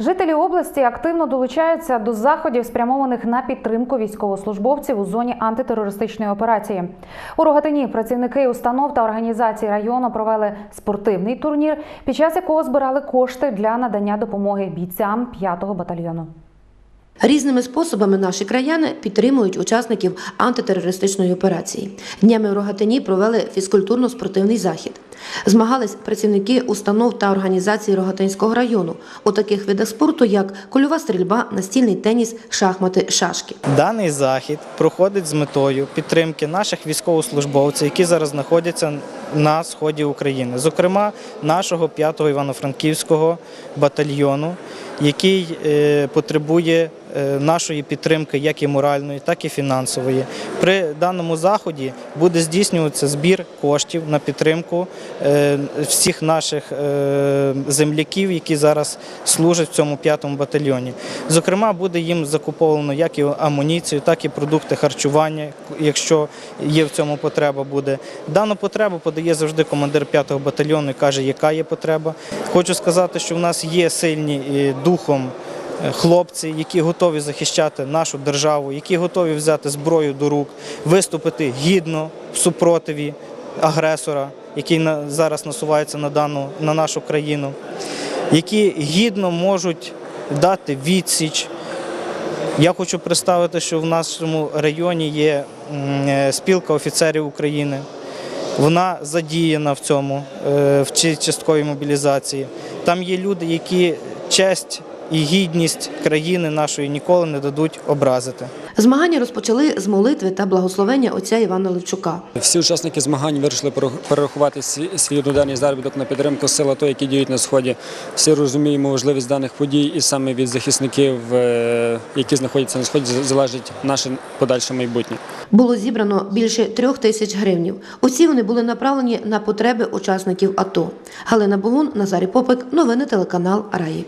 Жителі області активно долучаються до заходів, спрямованих на підтримку військовослужбовців у зоні антитерористичної операції. У Рогатині працівники установ та організацій району провели спортивний турнір, під час якого збирали кошти для надання допомоги бійцям 5-го батальйону. Різними способами наші краяни підтримують учасників антитерористичної операції. Днями у Рогатині провели фізкультурно-спортивний захід. Змагались працівники установ та організацій Рогатинського району у таких видах спорту, як кульова стрільба, настільний теніс, шахмати, шашки. Даний захід проходить з метою підтримки наших військовослужбовців, які зараз знаходяться на сході України, зокрема нашого 5-го Івано-Франківського батальйону, який е, потребує нашої підтримки як і моральної, так і фінансової. При даному заході буде здійснюватися збір коштів на підтримку е, всіх наших е, земляків, які зараз служать в цьому 5-му батальйоні. Зокрема, буде їм закуповано як і амуніцію, так і продукти харчування, якщо є в цьому потреба буде. Дану потребу подає завжди командир 5-го батальйону і каже, яка є потреба. Хочу сказати, що в нас є сильні е, духом е, хлопці, які готові захищати нашу державу, які готові взяти зброю до рук, виступити гідно в супротиві агресора, який зараз насувається на, дану, на нашу країну, які гідно можуть дати відсіч. Я хочу представити, що в нашому районі є е, спілка офіцерів України. Вона задіяна в цьому, е, в цій частковій мобілізації. Там є люди, які честь і гідність країни нашої ніколи не дадуть образити. Змагання розпочали з молитви та благословення отця Івана Левчука. Всі учасники змагань вирішили перерах- перерахувати свій свій одноденний заробіток на підтримку сил АТО, які діють на сході. Всі розуміємо важливість даних подій, і саме від захисників, е, які знаходяться на сході, залежить наше подальше майбутнє. Було зібрано більше трьох тисяч гривнів. Усі вони були направлені на потреби учасників АТО. Галина Богун, Назарій Попик, новини телеканал Раї.